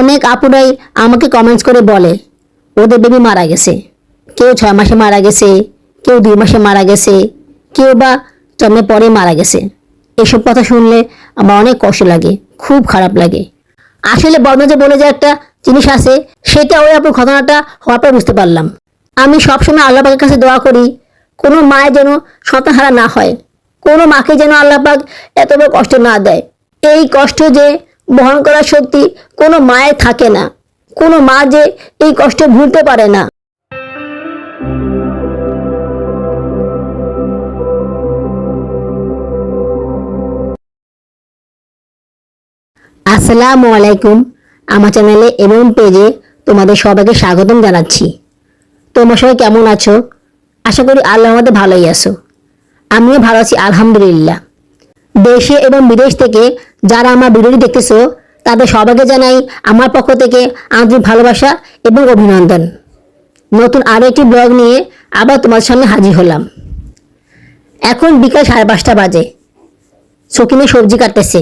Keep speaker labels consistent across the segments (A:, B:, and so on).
A: অনেক আপুরাই আমাকে কমেন্টস করে বলে, ওদের বেবি মারা গেছে। কেউ ছয় মাসে মারা গেছে, কেউ দুই মাসে মারা গেছে, কেউ বা জন্মের পরে মারা গেছে। এসব কথা শুনলে আমার অনেক কষ্ট লাগে, খুব খারাপ লাগে। আসলে বর্ণজে বলে যে একটা জিনিস আছে, সেটা ওই আপুর ঘটনাটা হওয়ার পর বুঝতে পারলাম। আমি সবসময় আল্লাহ পাকের কাছে দোয়া করি, কোনো মায়ের যেন সন্তান হারা না হয়, কোনো মাকে যেন আল্লাহ পাক এত বড় কষ্ট না দেয়। এই কষ্ট যে বহন করার শক্তি কোনো মায়ের থাকে না। কোনো মা যে এই কষ্ট ভুলতে পারে না। আসসালামু আলাইকুম। আমার চ্যানেলে এবং পেজে তোমাদের সবাইকে স্বাগতম জানাচ্ছি। তোমরা সবাই কেমন আছো? আশা করি আল্লাহ আমাদের ভালোই আছো। আমিও ভালো আছি, আলহামদুলিল্লাহ। দেশে এবং বিদেশ থেকে যারা আমার ভিডিওটি দেখতেছো, তাদের সবাইকে জানাই আমার পক্ষ থেকে আন্তরিক ভালোবাসা এবং অভিনন্দন। নতুন আরও একটি ব্লগ নিয়ে আবার তোমার সামনে হাজির হলাম। এখন বিকাল সাড়ে পাঁচটা বাজে। সকিনে সবজি কাটতেছে।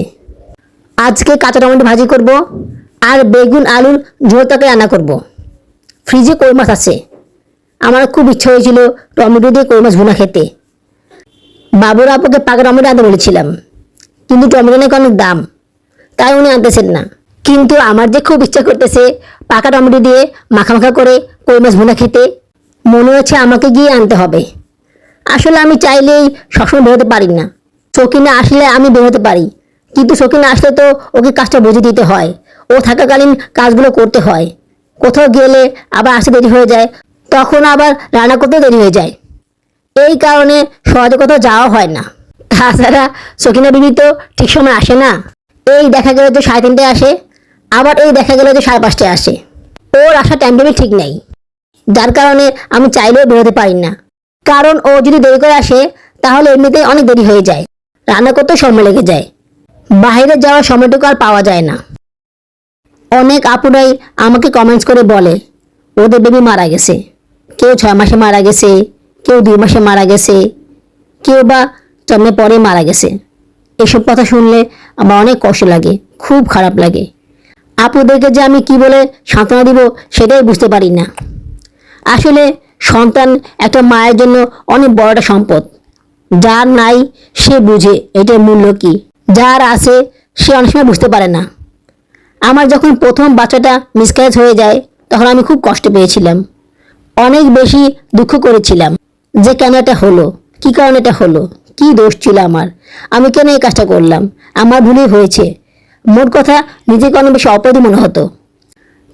A: আজকে কাঁচা টমেটো ভাজি করব আর বেগুন, আলুর ঝোল তরকারি রান্না করব। ফ্রিজে কই মাছ আছে? আমার খুব ইচ্ছা হয়েছিল টমেটো দিয়ে কই মাছ ভুনা খেতে। বাবুর আপুকে পাকা টমেটো আনতে বলেছিলাম। কিন্তু টমেটো নাকি অনেক দাম। তাই উনি আনতেছেন না। কিন্তু আমার যে খুব ইচ্ছা করতেছে, পাকা টমেটো দিয়ে মাখা মাখা করে কই মাছ ভুনা খেতে, মনে হচ্ছে আমাকে গিয়ে আনতে হবে। আসলে আমি চাইলেই সবসময় বেরোতে পারি না। শৌখিনে আসলে আমি বেরোতে পারি। কিন্তু শৌখিনে আসলে তো ওকে কাজটা বুঝে দিতে হয়। ও থাকাকালীন কাজগুলো করতে হয়। কোথাও গেলে আবার আসতে দেরি হয়ে যায়, তখন আবার রান্না করতে দেরি হয়ে যায়। এই কারণে সহজে কোথাও যাওয়া হয় না। তাছাড়া সখিনা বিবি তো ঠিক সময় আসে না। এই দেখা গেলে তো সাড়ে তিনটায় আসে। আবার এই দেখা গেলে তো সাড়ে পাঁচটায় আসে। ওর আসার টাইম টেবিল ঠিক নেই। যার কারণে আমি চাইলেও বেরোতে পারি না। কারণ ও যদি দেরি করে আসে, তাহলে এমনিতেই অনেক দেরি হয়ে যায়। রান্না করতে সময় লেগে যায়। বাইরে যাওয়ার সময়টুকু আর পাওয়া যায় না। অনেক আপুরাই আমাকে কমেন্টস করে বলে, ওদের বেবি মারা গেছে। কেউ ছয় মাসে মারা গেছে, কেউ দুই মাসে মারা গেছে, কেউ বা জন্মের পরে মারা গেছে। এসব কথা শুনলে আমার অনেক কষ্ট লাগে, খুব খারাপ লাগে। আপুদেরকে যে আমি কি বলে সান্ত্বনা দিব সেটাই বুঝতে পারি না। আসলে সন্তান একটা মায়ের জন্য অনেক বড় একটা সম্পদ। যার নাই সে বুঝে এটার মূল্য কি। যার আছে সে অনেক সময় বুঝতে পারে না। আমার যখন প্রথম বাচ্চাটা মিসক্যারেজ হয়ে যায়, তখন আমি খুব কষ্ট পেয়েছিলাম। অনেক বেশি দুঃখ করেছিলাম যে কেন এটা হলো, কী কারণে এটা হলো। কি দোষ ছিল আমার? আমি কেন এই কাজটা করলাম? আমার ভুলই হয়েছে। মোট কথা নিজেকে অনেক বেশি অপরাধী মনে হতো।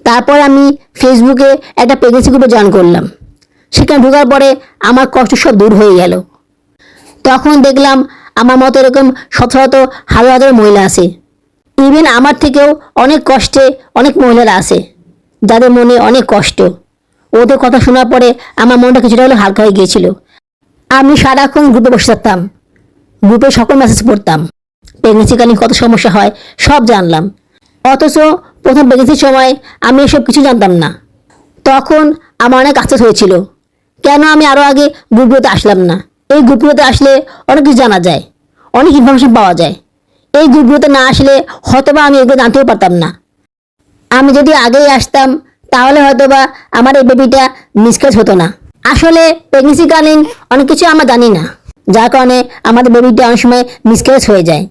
A: তারপর আমি ফেসবুকে একটা প্রেগনেন্সি গ্রুপে জয়েন করলাম। সেখানে ঢোকার পরে আমার কষ্ট সব দূর হয়ে গেল। তখন দেখলাম আমার মতো এরকম শত শত হাজার হাজার মহিলা আছে। ইভেন আমার থেকেও অনেক কষ্টে অনেক মহিলারা আছে, যাদের মনে অনেক কষ্ট। ওদের কথা শোনার পরে আমার মনটা কিছুটা হলেও হালকা হয়ে গিয়েছিল। আমি সারাক্ষণ গ্রুপে বসে থাকতাম। গ্রুপে সকল মেসেজ পড়তাম। প্রেগনেন্সিকালীন কত সমস্যা হয়, সব জানলাম। অথচ প্রথম প্রেগনেন্সির সময় আমি এসব কিছু জানতাম না। তখন আমার অনেক আশ্বাস হয়েছিল। কেন আমি আরও আগে গ্রুপগুলোতে আসলাম না? এই গ্রুপগুলোতে আসলে অনেক কিছু জানা যায়, অনেক ইনফরমেশন পাওয়া যায়। এই গ্রুপগুলোতে না আসলে হয়তো বা আমি এগুলো জানতেও পারতাম না। আমি যদি আগেই আসতাম, তাহলে হয়তো বা আমার এই বেবিটা মিসক্যাচ হতো না। আসলে প্রেগনেন্সিকালীন অনেক কিছু আমরা জানি না, যার কারণে আমাদের বেবিটা অনেক সময় মিসক্যারেজ হয়ে যায়।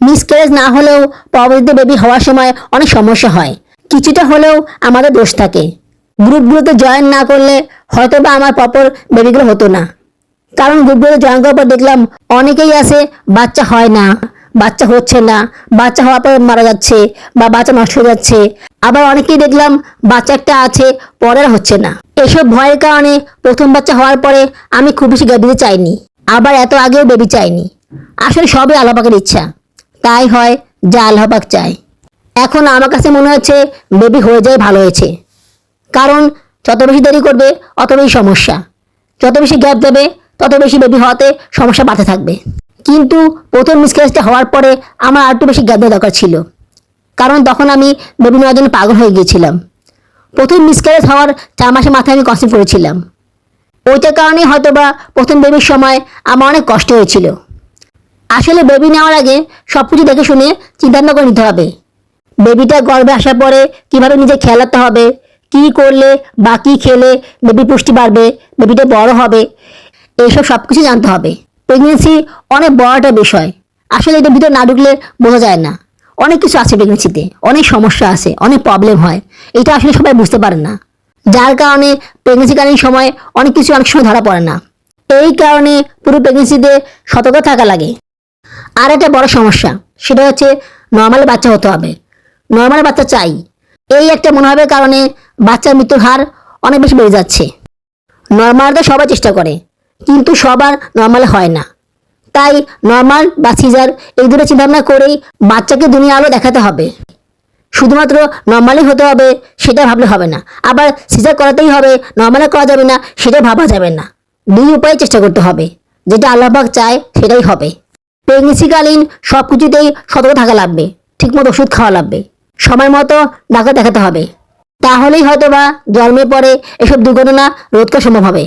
A: মিসক্যারেজ না হলেও পরবর্তীতে বেবি হওয়ার সময় অনেক সমস্যা হয়। কিছুটা হলেও আমাদের দোষ থাকে। গ্রুপগুলোতে জয়েন না করলে হয়তো বা আমার প্রপার বেবিগুলো হতো না। কারণ গ্রুপগুলোতে জয়েন করার পর দেখলাম অনেকেই আছে, বাচ্চা হয় না। বাচ্চা হচ্ছে না, বাচ্চা হওয়ার পর মারা যাচ্ছে বা বাচ্চা নষ্ট হয়ে যাচ্ছে। আবার অনেকেই দেখলাম বাচ্চা একটা আছে, পরের হচ্ছে না। এসব ভয়ের কারণে প্রথম বাচ্চা হওয়ার পরে আমি খুব বেশি বেবি চাইনি, আবার এত আগেও বেবি চাইনি। আসলে সবই আল্লাপাকের ইচ্ছা। তাই হয় যা আল্লাপাক চায়। এখন আমার কাছে মনে হচ্ছে বেবি হয়ে যায় ভালো হয়েছে। কারণ যত বেশি দেরি করবে, অত বেশি সমস্যা। যত বেশি গ্যাপ দেবে, তত বেশি বেবি হওয়াতে সমস্যা বাড়তে থাকবে। কিন্তু প্রথম মিসক্যারেজটা হওয়ার পরে আমার আর একটু বেশি দেওয়া দরকার ছিল। কারণ তখন আমি বেবি নেওয়ার জন্য পাগল হয়ে গিয়েছিলাম। প্রথম মিসক্যারেজ হওয়ার চার মাসের মাথায় আমি কনসিভ করেছিলাম। ওইটার কারণেই হয়তো বা প্রথম বেবির সময় আমার অনেক কষ্ট হয়েছিল। আসলে বেবি নেওয়ার আগে সব কিছু দেখে শুনে চিন্তা করে নিতে হবে। বেবিটা গর্ভে আসার পরে কীভাবে নিজে খেলাতে হবে, কি করলে বা কি খেলে বেবি পুষ্টি বাড়বে বেবিটা বড় হবে, এইসব সব কিছু জানতে হবে। প্রেগনেন্সি অনেক বড় একটা বিষয়। আসলে এটা ভিতরে না ঢুকলে বোঝা যায় না। অনেক কিছু আছে প্রেগনেন্সিতে অনেক সমস্যা আছে, অনেক প্রবলেম হয়। এটা আসলে সবাই বুঝতে পারে না। যার কারণে প্রেগনেন্সিকালীন সময় অনেক কিছু অনেক সময় ধরা পড়ে না। এই কারণে পুরো প্রেগনেন্সিতে সতর্ক থাকা লাগে। আর একটা বড় সমস্যা, সেটা হচ্ছে নর্মাল বাচ্চা হতে হবে। নর্মাল বাচ্চা চাই। এই একটা মনোভাবের কারণে বাচ্চার মৃত্যুর হার অনেক বেশি বেড়ে যাচ্ছে। নর্মাল তো সবাই চেষ্টা করে। কিন্তু সবার নর্মাল হয় না। তাই নর্মাল বা সিজার এই দুটো চিন্তাভাবনা করেই বাচ্চাকে দুনিয়া আলো দেখাতে হবে। শুধুমাত্র নর্মালি হতে হবে সেটা ভাবলে হবে না। আবার সিজার করাতেই হবে নর্মালে করা যাবে না, সেটা ভাবা যাবে না। দুই উপায়ে চেষ্টা করতে হবে, যেটা আল্লাহবাক চায় সেটাই হবে। প্রেগনেন্সিকালীন সব কিছুতেই সতর্ক থাকা লাগবে, ঠিকমতো ওষুধ খাওয়া লাগবে, সময় মতো ডাক্তার দেখাতে হবে। তাহলেই হয়তো বা জন্মের পরে এসব দুর্ঘটনা রোধ করা সম্ভব হবে।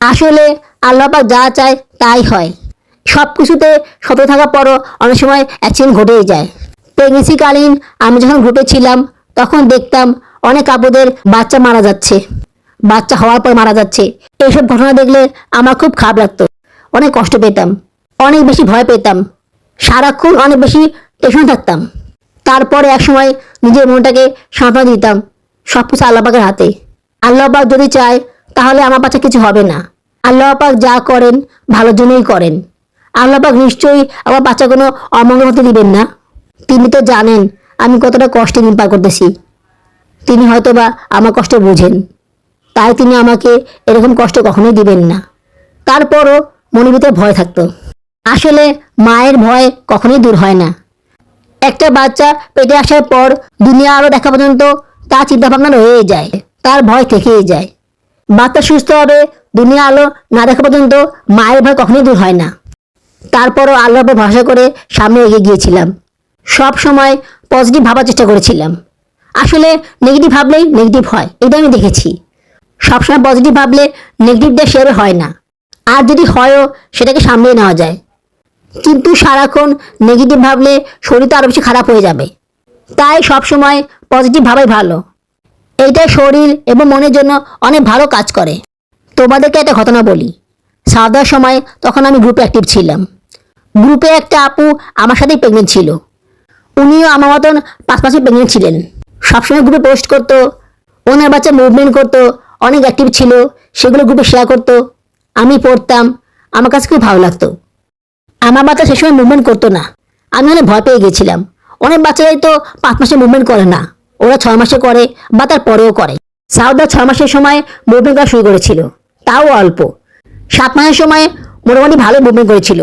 A: আসলে আল্লাহপাক যা চায় তাই হয়। সব কিছুতে সতর্ক থাকার পরও অনেক সময় অ্যাক্সিডেন্ট ঘটেই যায়। প্রেগনেন্সিকালীন আমি যখন গ্রুপে ছিলাম, তখন দেখতাম অনেক আপুদের বাচ্চা মারা যাচ্ছে। বাচ্চা হওয়ার পর মারা যাচ্ছে। এইসব ঘটনা দেখলে আমার খুব খারাপ লাগতো। অনেক কষ্ট পেতাম। অনেক বেশি ভয় পেতাম। সারাক্ষণ অনেক বেশি টেনশন থাকতাম। তারপরে এক সময় নিজের মনটাকে সাঁতরা দিতাম সব কিছু আল্লাপাকের হাতে। আল্লাপাক যদি চায়, তাহলে আমার বাচ্চা কিছু হবে না। আল্লাপাক যা করেন ভালোর জন্যই করেন। আল্লাপাক নিশ্চয়ই আমার বাচ্চা কোনো অমঙ্গল হতে দিবেন না। তিনি তো জানেন আমি কতটা কষ্টে দিন পার করতেছি। তিনি হয়তোবা আমার কষ্ট বুঝেন। তাই তিনি আমাকে এরকম কষ্ট কখনোই দিবেন না। তারপরও মনের ভিতরে ভয় থাকতো। আসলে মায়ের ভয় কখনোই দূর হয় না। একটা বাচ্চা পেটে আসার পর দুনিয়া আরও দেখা পর্যন্ত তার চিন্তাভাবনা রয়েই যায়, তার ভয় থেকেই যায়। বাচ্চা সুস্থ হবে দুনিয়া আলো না দেখা পর্যন্ত মায়ের ভয় কখনোই দূর হয় না। তারপরও আল্লাহর উপর ভরসা করে সামনে এগিয়ে গিয়েছিলাম। সব সময় পজিটিভ ভাবার চেষ্টা করেছিলাম। আসলে নেগেটিভ ভাবলেই নেগেটিভ হয় এটা আমি দেখেছি। সবসময় পজিটিভ ভাবলে নেগেটিভটা সেভাবে হয় না। আর যদি হয়ও সেটাকে সামলে নেওয়া যায়। কিন্তু সারাক্ষণ নেগেটিভ ভাবলে শরীরটা আরও বেশি খারাপ হয়ে যাবে। তাই সবসময় পজিটিভ ভাবাই ভালো। এইটা শরীর এবং মনের জন্য অনেক ভালো কাজ করে। তোমাদেরকে একটা ঘটনা বলি। সাদার সময় তখন আমি গ্রুপে অ্যাক্টিভ ছিলাম। গ্রুপে একটা আপু আমার সাথেই প্রেগনেন্ট ছিল। উনিও আমার মতন পাঁচ মাসে প্রেগনেন্ট ছিলেন। সবসময় গ্রুপে পোস্ট করতো, ওনার বাচ্চা মুভমেন্ট করতো, অনেক অ্যাক্টিভ ছিল, সেগুলো গ্রুপে শেয়ার করতো। আমি পড়তাম, আমার কাছে খুব ভালো লাগতো। আমার বাচ্চা সে সময় মুভমেন্ট করতো না। আমি অনেক ভয় পেয়ে গেছিলাম। অনেক বাচ্চারাই তো পাঁচ মাসে মুভমেন্ট করে না। ওরা ছয় মাসে করে বা তার পরেও করে। সাউদা ছয় মাসের সময় মুভমেন্ট করা শুরু করেছিল। তাও অল্প। সাত মাসের সময় মোটামুটি ভালো মুভমেন্ট করেছিল।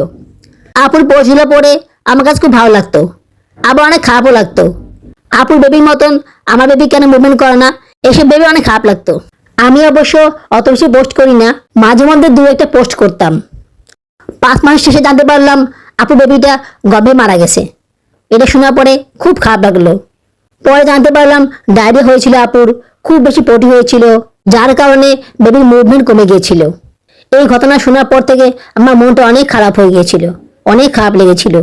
A: আপুর পড়ছিল পরে আমার কাছে খুব ভালো লাগতো। আবার অনেক খারাপও লাগতো। আপুর বেবির মতন আমার বেবি কেন মুভমেন্ট করে না? এসব বেবি অনেক খারাপ লাগতো। আমি অবশ্য অত বেশি পোস্ট করি না, মাঝে মধ্যে দু একটা পোস্ট করতাম। পাঁচ মাস শেষে জানতে পারলাম আপু বেবিটা গর্ভে মারা গেছে। এটা শোনার পরে খুব খারাপ লাগল। পরে জানতে পারলাম ডায়রিয়া হয়েছিল আপুর, খুব বেশি পটি হয়েছিল যার কারণে বেবির মুভমেন্ট কমে গিয়েছিল। এই ঘটনা শোনার পর থেকে আমার মনটা অনেক খারাপ হয়ে গিয়েছিল, অনেক খারাপ লেগেছিল।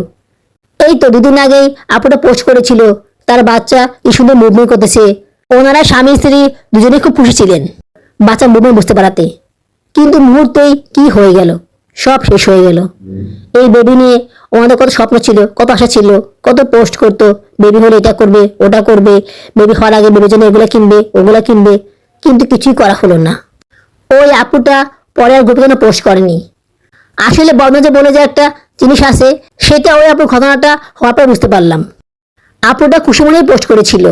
A: এই তো দুদিন আগেই আপুটা পোস্ট করেছিল তার বাচ্চা কি সুন্দর মুভমেন্ট করতেছে। ওনারা স্বামী, স্ত্রী দুজনেই খুব খুশি ছিলেন বাচ্চা মুভমেন্ট বুঝতে পারাতে। কিন্তু মুহূর্তেই কি হয়ে গেল? সব শেষ হয়ে গেল। এই বেবি নিয়ে ওনাদের কত স্বপ্ন ছিল, কত আশা ছিল, কত পোস্ট করতো বেবি হলে এটা করবে, ওটা করবে বেবি হওয়ার আগে বেবির জন্য এগুলো কিনবে, ওগুলো কিনবে। কিন্তু কিছুই করা হলো না। ওই আপুটা পরে আর গ্রুপে যেন পোস্ট করেনি। আসলে বদমাজে বলে যে একটা জিনিস আছে, সেটা ওই আপুর ঘটনাটা হওয়ার পর বুঝতে পারলাম। আপুটা খুশি মনেই পোস্ট করেছিল।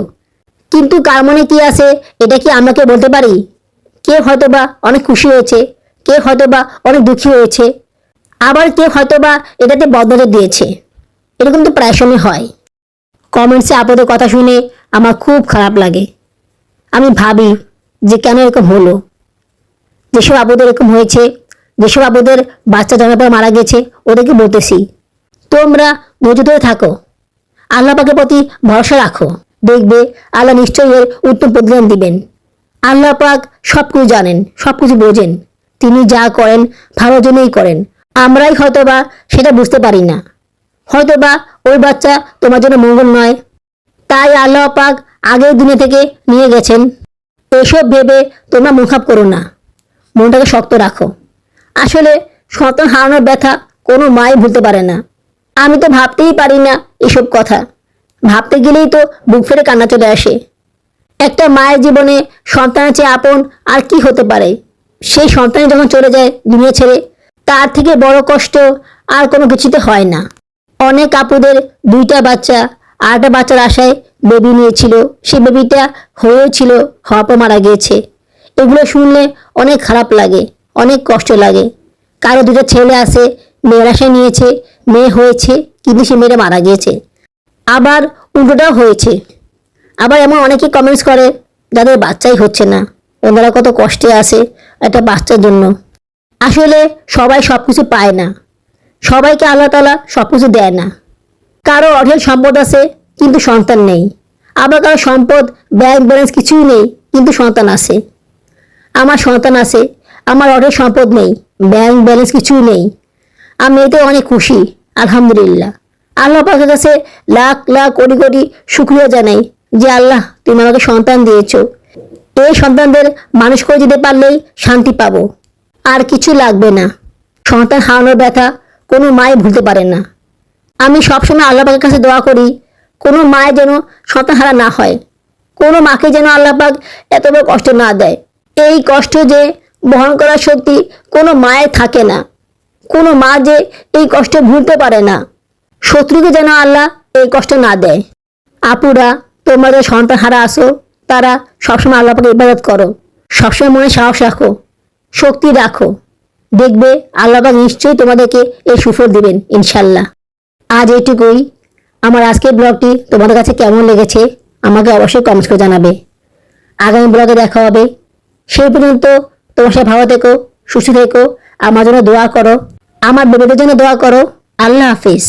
A: কিন্তু কার মনে কি আছে, এটা কি আমরা কেউ বলতে পারি? কে হয়তো বা অনেক খুশি হয়েছে, কে হয়তো বা অনেক দুঃখী হয়েছে, আবার কেউ হয়তো বা এটাতে বদনজর দিয়েছে। এরকম তো প্রায় সময় হয়। কমেন্টসে আপদের কথা শুনে আমার খুব খারাপ লাগে। আমি ভাবি যে কেন এরকম হলো? যেসব আপুদের এরকম হয়েছে, যেসব আপুদের বাচ্চা জন্মের পর মারা গেছে, ওদেরকে বলতেছি, তোমরা ধৈর্য ধরে থাকো। আল্লাহ পাকের প্রতি ভরসা রাখো। দেখবে আল্লাহ নিশ্চয়ই এর উত্তম প্রতিদান দিবেন। আল্লাহ পাক সব কিছু জানেন সব কিছু বোঝেন। তিনি যা করেন, ভালো জন্যই করেন। আমরাই হয়তোবা সেটা বুঝতে পারি না। হয়তোবা ওই বাচ্চা তোমার জন্য মঙ্গল নয়। তাই আল্লাহ পাক আগের দিনে থেকে নিয়ে গেছেন। এসব ভেবে তোমরা মুখাপ করো না। মনটাকে শক্ত রাখো। আসলে সন্তান হারানোর ব্যথা কোনো মাই ভুলতে পারে না। আমি তো ভাবতেই পারি না এসব কথা। ভাবতে গেলেই তো বুক ফেরে কান্না চলে আসে। একটা মায়ের জীবনে সন্তানের চেয়ে আপন আর কি হতে পারে? সেই সন্তান যখন চলে যায় দুনিয়া ছেড়ে, তার থেকে বড় কষ্ট আর কোনো কিছুতে হয় না। অনেক আপুদের দুইটা বাচ্চা আর একটা বাচ্চার আশায় বেবি নিয়েছিল সেই বেবিটা হয়েছিল হওয়ার পর মারা গিয়েছে। এগুলো শুনলে অনেক খারাপ লাগে, অনেক কষ্ট লাগে। কারও দুটো ছেলে আছে, মেয়ের আশায় নিয়েছে, মেয়ে হয়েছে, কিন্তু সে মেয়েটা মারা গিয়েছে। আবার উল্টোটাও হয়েছে। আবার এমন অনেকে কমেন্টস করে, যাদের বাচ্চাই হচ্ছে না, ওনারা কত কষ্টে আছে একটা বাচ্চার জন্য। আসলে সবাই সব কিছু পায় না। সবাইকে আল্লাহ তালা সব কিছু দেয় না। কারও অঢেল সম্পদ আছে কিন্তু সন্তান নেই। আবার কারও সম্পদ ব্যাংক ব্যালেন্স কিছুই নেই, কিন্তু সন্তান আছে। আমার সন্তান আছে, আমার অঢেল সম্পদ নেই ব্যাংক ব্যালেন্স কিছুই নেই। আমি এতে অনেক খুশি, আলহামদুলিল্লাহ। আল্লাহ পাকের কাছে লাখ লাখ কোটি কোটি শুক্রিয়া জানাই যে, আল্লাহ, তুমি আমাকে সন্তান দিয়েছ। এই সন্তানদের মানুষ করে দিতে পারলেই শান্তি পাবো। আর কিছু লাগবে না। সন্তান হারানোর ব্যথা কোনো মাই ভুলতে পারে না। আমি সবসময় আল্লাহ পাকের কাছে দোয়া করি কোনো মায়ের যেন সন্তান হারা না হয়। কোনো মাকে যেন আল্লাহ পাক এত বড় কষ্ট না দেয়। এই কষ্ট যে বহন করার শক্তি কোনো মায়ের থাকে না। কোনো মা যে এই কষ্ট ভুলতে পারে না। শত্রুকে যেন আল্লাহ এই কষ্ট না দেয়। আপুরা, তোমরা যে সন্তান হারা আসো তারা সবসময় আল্লাহ পাকে ইবাদত করো। সবসময় মনে সাহস রাখো, শক্তি রাখো। দেখবে আল্লাহপাক নিশ্চয়ই তোমাদেরকে এই সুফল দিবেন, ইনশাল্লাহ। আজ এইটুকুই। আমার আজকের ব্লগটি তোমাদের কাছে কেমন লেগেছে আমাকে অবশ্যই কমেন্টস করে জানাবে। আগামী ব্লগে দেখা হবে। সেই পর্যন্ত তোমার সাথে ভালো থেকো, সুস্থ থেকো, আমার জন্য দোয়া করো, আমার বেবিদের জন্য দোয়া করো। আল্লাহ হাফিজ।